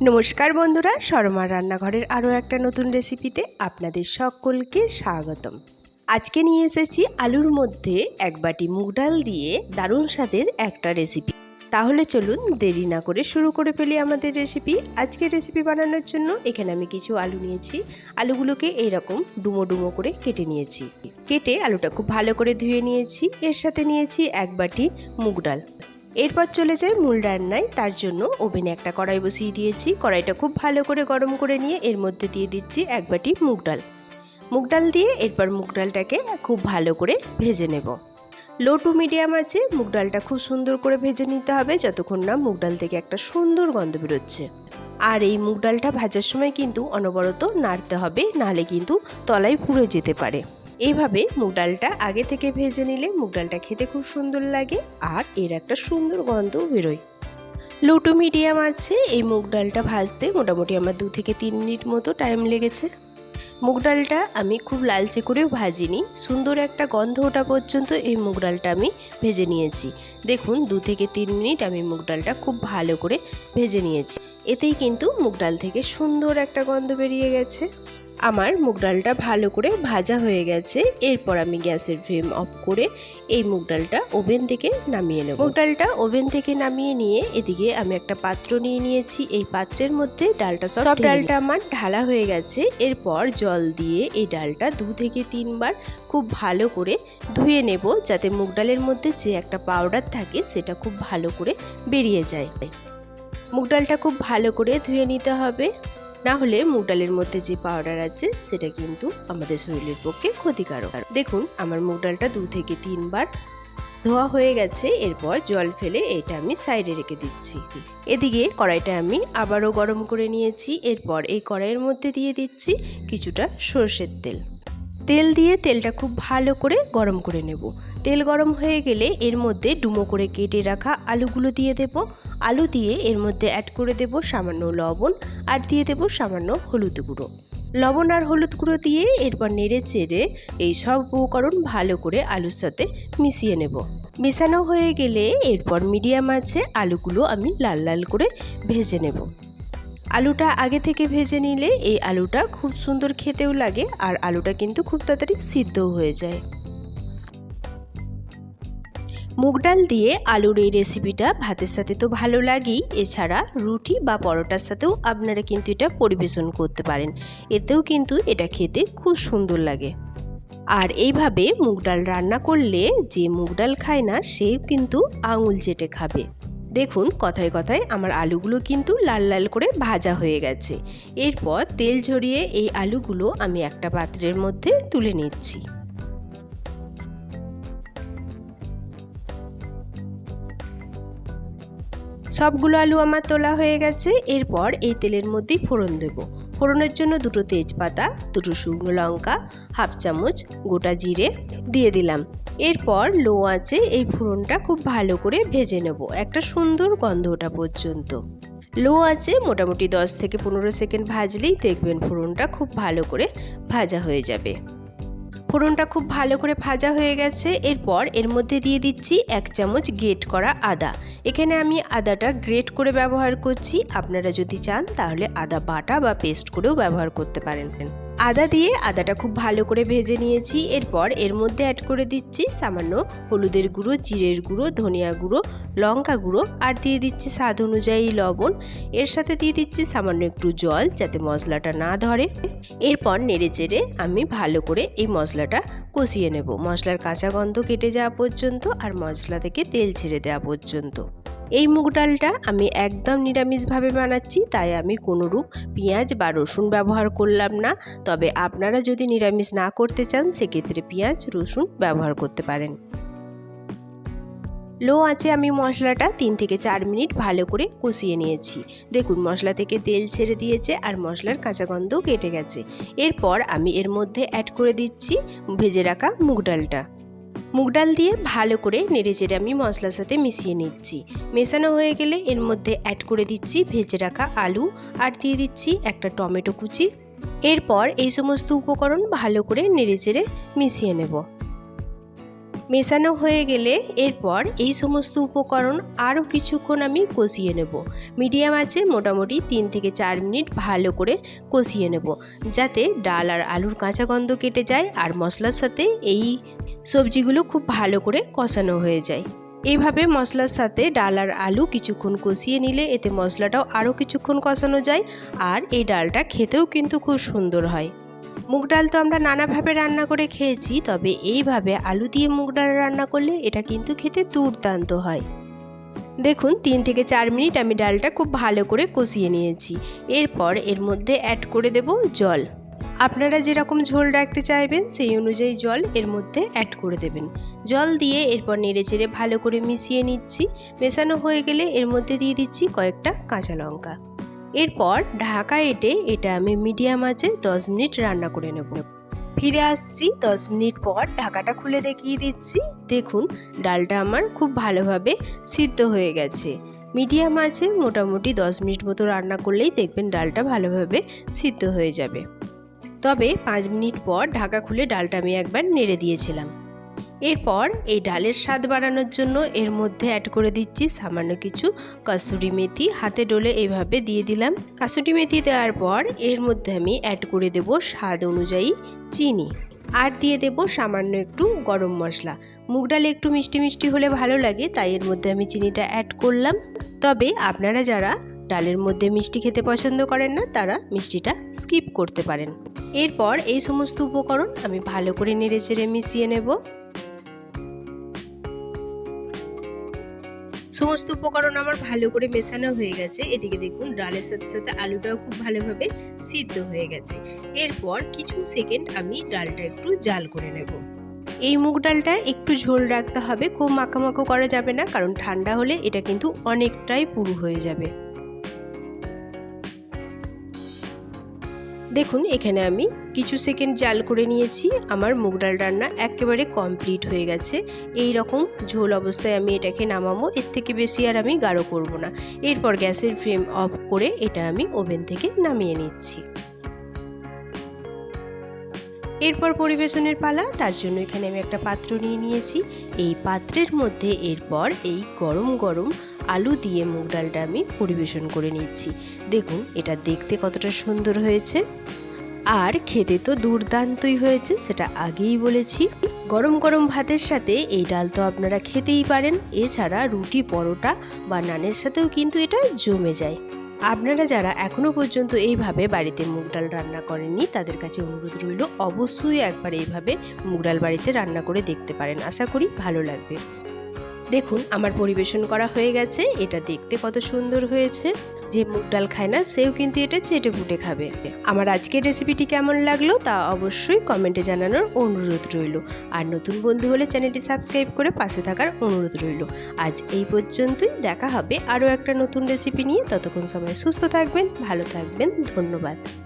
নমস্কার বন্ধুরা, শর্মার রান্নাঘরের আরও একটা নতুন রেসিপিতে আপনাদের সকলকে স্বাগতম। আজকে নিয়ে এসেছি আলুর মধ্যে এক বাটি মুগ ডাল দিয়ে দারুণ স্বাদের একটা রেসিপি। তাহলে চলুন দেরি না করে শুরু করে ফেলি আমাদের রেসিপি। আজকের রেসিপি বানানোর জন্য এখানে আমি কিছু আলু নিয়েছি। আলুগুলোকে এইরকম ডুমো ডুমো করে কেটে নিয়েছি। কেটে আলুটা খুব ভালো করে ধুয়ে নিয়েছি। এর সাথে নিয়েছি এক বাটি মুগ ডাল। এরপর চলে যাই মূল রান্নায়। তার জন্য ওভেনে একটা কড়াই বসিয়ে দিয়েছি। কড়াইটা খুব ভালো করে গরম করে নিয়ে এর মধ্যে দিয়ে দিচ্ছি এক বাটি মুগ ডাল। মুগ ডাল দিয়ে এরপর মুগ ডালটাকে খুব ভালো করে ভেজে নেব। লো টু মিডিয়াম আছে, মুগ ডালটা খুব সুন্দর করে ভেজে নিতে হবে যতক্ষণ না মুগ ডাল থেকে একটা সুন্দর গন্ধ বেরোচ্ছে। আর এই মুগ ডালটা ভাজার সময় কিন্তু অনবরত নাড়তে হবে, নাহলে কিন্তু তলায় পুড়ে যেতে পারে। এইভাবে মুগ ডালটা আগে থেকে ভেজে নিলে মুগ ডালটা খেতে খুব সুন্দর লাগে আর এর একটা সুন্দর গন্ধও বেরোয়। লো টু মিডিয়াম আছে, এই মুগ ডালটা ভাজতে মোটামুটি আমার দু থেকে তিন মিনিট মতো টাইম লেগেছে। মুগ ডালটা আমি খুব লালচে করেও ভাজিনি, সুন্দর একটা গন্ধ ওঠা পর্যন্ত এই মুগ ডালটা আমি ভেজে নিয়েছি। দেখুন, দু থেকে তিন মিনিট আমি মুগ ডালটা খুব ভালো করে ভেজে নিয়েছি। এতেই কিন্তু মুগ ডাল থেকে সুন্দর একটা গন্ধ বেরিয়ে গেছে। আমার মুগ ডালটা ভালো করে ভাজা হয়ে গেছে। এরপর আমি গ্যাসের ফ্লেম অফ করে এই মুগ ডালটা ওভেন থেকে নামিয়ে নেব। মুগ ডালটা ওভেন থেকে নামিয়ে নিয়ে এদিকে আমি একটা পাত্র নিয়ে নিয়েছি। এই পাত্রের মধ্যে ডালটা সব সব ডালটা আমার ঢালা হয়ে গেছে। এরপর জল দিয়ে এই ডালটা দু থেকে তিনবার খুব ভালো করে ধুয়ে নেব যাতে মুগ ডালের মধ্যে যে একটা পাউডার থাকে সেটা খুব ভালো করে বেরিয়ে যায়। মুগ ডালটা খুব ভালো করে ধুয়ে নিতে হবে। না হলে মুগ ডালের মধ্যে যে পাউডার আছে, সেটা কিন্তু আমাদের শরীরের পক্ষে ক্ষতিকারক। দেখুন, আমার মুগ ডালটা দু থেকে তিনবার ধোয়া হয়ে গেছে, এরপর জল ফেলে এটা আমি সাইডে রেখে দিচ্ছি। এদিকে কড়াইটা আমি আবারও গরম করে নিয়েছি, এরপর এই কড়াইয়ের মধ্যে দিয়ে দিচ্ছি কিছুটা সর্ষের তেল। তেল দিয়ে তেলটা খুব ভালো করে গরম করে নেব। তেল গরম হয়ে গেলে এর মধ্যে ডুমো করে কেটে রাখা আলুগুলো দিয়ে দেব। আলু দিয়ে এর মধ্যে অ্যাড করে দেব সামান্য লবণ আর দিয়ে দেব সামান্য হলুদ গুঁড়ো। লবণ আর হলুদ গুঁড়ো দিয়ে এরপর নেড়ে চেড়ে এই সব উপকরণ ভালো করে আলুর সাথে মিশিয়ে নেব। মেশানো হয়ে গেলে এরপর মিডিয়াম আছে আলুগুলো আমি লাল লাল করে ভেজে নেব। আলুটা আগে থেকে ভেজে নিলে এই আলুটা খুব সুন্দর খেতেও লাগে আর আলুটা কিন্তু খুব তাড়াতাড়ি সিদ্ধও হয়ে যায়। মুগ ডাল দিয়ে আলুর এই রেসিপিটা ভাতের সাথে তো ভালো লাগেই, এছাড়া রুটি বা পরোটার সাথেও আপনারা কিন্তু এটা পরিবেশন করতে পারেন, এতেও কিন্তু এটা খেতে খুব সুন্দর লাগে। আর এইভাবে মুগ ডাল রান্না করলে যে মুগ ডাল খায় না সে কিন্তু আঙুল চেটে খাবে। দেখুন কথায় কথায় আমার আলুগুলো কিন্তু লাল লাল করে ভাজা হয়ে গেছে। এরপর তেল ঝরিয়ে এই আলুগুলো আমি একটা পাত্রের মধ্যে তুলে নিচ্ছি। সবগুলো আলু আমার তোলা হয়ে গেছে, এরপর এই তেলের মধ্যেই ফোড়ন দেব। ফোড়নের জন্য দুটো তেজপাতা, দুটো শুকনো লঙ্কা, হাফ চামচ গোটা জিরে দিয়ে দিলাম। এরপর লো আঁচে এই ফোড়নটা খুব ভালো করে ভেজে নেব একটা সুন্দর গন্ধ ওঠা পর্যন্ত। লো আঁচে মোটামুটি দশ থেকে পনেরো সেকেন্ড ভাজলেই দেখবেন ফোড়নটা খুব ভালো করে ভাজা হয়ে যাবে। ফোড়নটা খুব ভালো করে ভাজা হয়ে গেছে। এরপর এর মধ্যে দিয়ে দিচ্ছি এক চামচ গ্রেট করা আদা। এখানে আমি আদাটা গ্রেট করে ব্যবহার করছি। আপনারা যদি চান তাহলে আদা বাটা বা পেস্ট করেও ব্যবহার করতে পারেন। আদা দিয়ে আদাটা খুব ভালো করে ভেজে নিয়েছি। এরপর এর মধ্যে অ্যাড করে দিচ্ছি সামান্য হলুদের গুঁড়ো, জিরের গুঁড়ো, ধনিয়া গুঁড়ো, লঙ্কা গুঁড়ো আর দিয়ে দিচ্ছি স্বাদ অনুযায়ী লবণ। এর সাথে দিয়ে দিচ্ছি সামান্য একটু জল যাতে মশলাটা না ধরে। এরপর নেড়ে চেড়ে আমি ভালো করে এই মশলাটা কষিয়ে নেব। মশলার কাঁচা গন্ধ কেটে যাওয়া পর্যন্ত আর মশলা থেকে তেল ছেড়ে দেওয়া পর্যন্ত। এই মুগ ডালটা আমি একদম নিরামিষভাবে বানাচ্ছি, তাই আমি কোনোরূপ পেঁয়াজ বা রসুন ব্যবহার করলাম না। তবে আপনারা যদি নিরামিষ না করতে চান, সেক্ষেত্রে পেঁয়াজ, রসুন ব্যবহার করতে পারেন। লো আছে আমি মশলাটা তিন থেকে চার মিনিট ভালো করে কষিয়ে নিয়েছি। দেখুন, মশলা থেকে তেল ছেড়ে দিয়েছে আর মশলার কাঁচা গন্ধও কেটে গেছে। এরপর আমি এর মধ্যে অ্যাড করে দিচ্ছি ভেজে রাখা মুগ ডালটা। মুগ ডাল দিয়ে ভালো করে নেড়ে চেড়ে আমি মশলার সাথে মিশিয়ে নিচ্ছি। মেশানো হয়ে গেলে এর মধ্যে অ্যাড করে দিচ্ছি ভেজে রাখা আলু আর দিয়ে দিচ্ছি একটা টমেটো কুচি। এরপর এই সমস্ত উপকরণ ভালো করে নেড়ে চেড়ে মিশিয়ে নেব। মেশানো হয়ে গেলে এরপর এই সমস্ত উপকরণ আরও কিছুক্ষণ আমি কষিয়ে নেব। মিডিয়াম আছে মোটামুটি তিন থেকে চার মিনিট ভালো করে কষিয়ে নেব। যাতে ডাল আর আলুর কাঁচা গন্ধ কেটে যায় আর মশলার সাথে এই সবজিগুলো খুব ভালো করে কষানো হয়ে যায়। এইভাবে মশলার সাথে ডাল আর আলু কিছুক্ষণ কষিয়ে নিলে এতে মশলাটাও আরও কিছুক্ষণ কষানো যায় আর এই ডালটা খেতেও কিন্তু খুব সুন্দর হয়। মুগ ডাল তো আমরা নানাভাবে রান্না করে খেয়েছি, তবে এইভাবে আলু দিয়ে মুগ ডাল রান্না করলে এটা কিন্তু খেতে দুর্দান্ত হয়। দেখুন, তিন থেকে চার মিনিট আমি ডালটা খুব ভালো করে কষিয়ে নিয়েছি। এরপর এর মধ্যে অ্যাড করে দেব জল। আপনারা যেরকম ঝোল রাখতে চাইবেন, সেই অনুযায়ী জল এর মধ্যে অ্যাড করে দেবেন। জল দিয়ে এরপর নেড়ে চেড়ে ভালো করে মিশিয়ে নিচ্ছি। মেশানো হয়ে গেলে এর মধ্যে দিয়ে দিচ্ছি কয়েকটা কাঁচা লঙ্কা। এরপর ঢাকা এঁটে এটা আমি মিডিয়াম আঁচে দশ মিনিট রান্না করে নেব। ফিরে আসছি, দশ মিনিট পর ঢাকাটা খুলে দেখিয়ে দিচ্ছি। দেখুন, ডালটা আমার খুব ভালোভাবে সিদ্ধ হয়ে গেছে। মিডিয়াম আছে মোটামুটি দশ মিনিট মতো রান্না করলেই দেখবেন ডালটা ভালোভাবে সিদ্ধ হয়ে যাবে। তবে পাঁচ মিনিট পর ঢাকা খুলে ডালটা আমি একবার নেড়ে দিয়েছিলাম। এরপর এই ডালের স্বাদ বাড়ানোর জন্য এর মধ্যে অ্যাড করে দিচ্ছি সামান্য কিছু কাসুরি মেথি। হাতে ডলে এইভাবে দিয়ে দিলাম। কাসুরি মেথি দেওয়ার পর এর মধ্যে আমি অ্যাড করে দেব স্বাদ অনুযায়ী চিনি। আর দিয়ে দেব সামান্য একটু গরম মশলা। মুগ ডালে একটু মিষ্টি মিষ্টি হলে ভালো লাগে, তাই এর মধ্যে আমি চিনিটা অ্যাড করলাম। তবে আপনারা যারা ডালের মধ্যে মিষ্টি খেতে পছন্দ করেন না, তারা মিষ্টিটা স্কিপ করতে পারেন। এরপর এই সমস্ত উপকরণ আমি ভালো করে নেড়ে চেড়ে মিশিয়ে নেব। সমস্ত উপকরণ আমার ভালো করে মেশানো হয়ে গেছে। এদিকে দেখুন, ডালের সাথে সাথে আলুটাও খুব ভালোভাবে সিদ্ধ হয়ে গেছে। এরপর কিছু সেকেন্ড আমি ডালটা একটু জাল করে নেব। এই মুগ ডালটা একটু ঝোল রাখতে হবে, খুব মাখামাখো করা যাবে না, কারণ ঠান্ডা হলে এটা কিন্তু অনেকটাই পুরু হয়ে যাবে। দেখুন, এখানে আমি কিছু সেকেন্ড জাল করে নিয়েছি। আমার মুগ ডাল রান্না একেবারে কমপ্লিট হয়ে গেছে। এই রকম ঝোল অবস্থায় আমি এটাকে নামাবো। এর থেকে বেশি আর আমি গাঢ় করব না। এরপর গ্যাসের ফ্লেম অফ করে এটা আমি ওভেন থেকে নামিয়ে নিচ্ছি। এরপর পরিবেশনের পালা, তার জন্য এখানে আমি একটা পাত্র নিয়ে নিয়েছি। এই পাত্রের মধ্যে এরপর এই গরম গরম আলু দিয়ে মুগ ডালটা আমি পরিবেশন করে নিচ্ছি। দেখুন, এটা দেখতে কতটা সুন্দর হয়েছে। আর খেতে তো দুর্দান্তই হয়েছে, সেটা আগেই বলেছি। গরম গরম ভাতের সাথে এই ডাল তো আপনারা খেতেই পারেন। এছাড়া রুটি, পরোটা বা নানের সাথেও কিন্তু এটা জমে যায়। আপনারা যারা এখনও পর্যন্ত এইভাবে বাড়িতে মুগ ডাল রান্না করেননি, তাদের কাছে অনুরোধ রইল, অবশ্যই একবার এইভাবে মুগ ডাল বাড়িতে রান্না করে দেখতে পারেন। আশা করি ভালো লাগবে। দেখুন, আমার পরিবেশন করা হয়ে গেছে, এটা দেখতে কত সুন্দর হয়েছে। যে মুগ ডাল খায় না, সেও কিন্তু এটা চেটে ফুটে খাবে। আমার আজকের রেসিপিটি কেমন লাগল, তা অবশ্যই কমেন্টে জানানোর অনুরোধ রইল। আর নতুন বন্ধু হলে চ্যানেলটি সাবস্ক্রাইব করে পাশে থাকার অনুরোধ রইল। আজ এই পর্যন্তই, দেখা হবে আরও একটা নতুন রেসিপি নিয়ে। ততক্ষণ সবাই সুস্থ থাকবেন, ভালো থাকবেন, ধন্যবাদ।